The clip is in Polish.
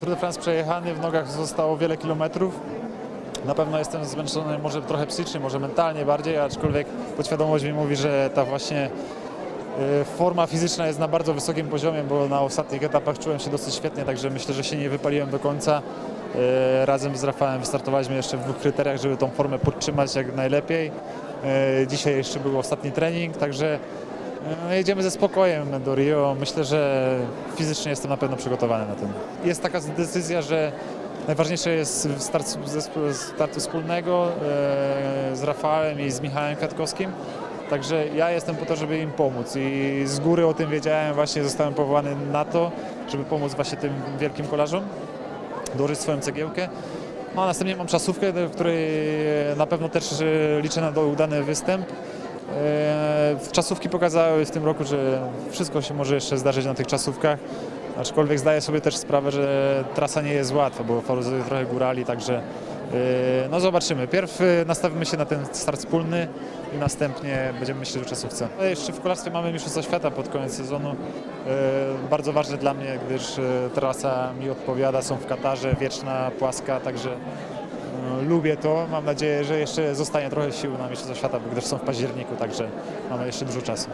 Tour de France przejechany, w nogach zostało wiele kilometrów. Na pewno jestem zmęczony może trochę psychicznie, może mentalnie bardziej, aczkolwiek podświadomość mi mówi, że ta właśnie y, forma fizyczna jest na bardzo wysokim poziomie, bo na ostatnich etapach czułem się dosyć świetnie, także myślę, że się nie wypaliłem do końca. Y, Razem z Rafałem wystartowaliśmy jeszcze w dwóch kryteriach, żeby tą formę podtrzymać jak najlepiej. Y, Dzisiaj jeszcze był ostatni trening, także jedziemy ze spokojem do Rio. Myślę, że fizycznie jestem na pewno przygotowany na ten. Jest taka decyzja, że najważniejsze jest start startu wspólnego e, z Rafałem i z Michałem Kwiatkowskim. Także ja jestem po to, żeby im pomóc i z góry o tym wiedziałem, właśnie zostałem powołany na to, żeby pomóc właśnie tym wielkim kolarzom, dołożyć swoją cegiełkę. No, a następnie mam czasówkę, w której na pewno też e, liczę na udany występ. E, Czasówki pokazały w tym roku, że wszystko się może jeszcze zdarzyć na tych czasówkach, aczkolwiek zdaję sobie też sprawę, że trasa nie jest łatwa, bo faworyzuje trochę górali, także e, no zobaczymy. Pierw e, nastawimy się na ten start wspólny i następnie będziemy myśleć o czasówce. Jeszcze w kolarstwie mamy Mistrzostwa Świata pod koniec sezonu. Bardzo ważne dla mnie, gdyż trasa mi odpowiada, są w Katarze, wieczna, płaska, także Lubię to. Mam nadzieję, że jeszcze zostanie trochę sił na Mistrzostwa Świata, bo gdyż są w październiku, także mamy jeszcze dużo czasu.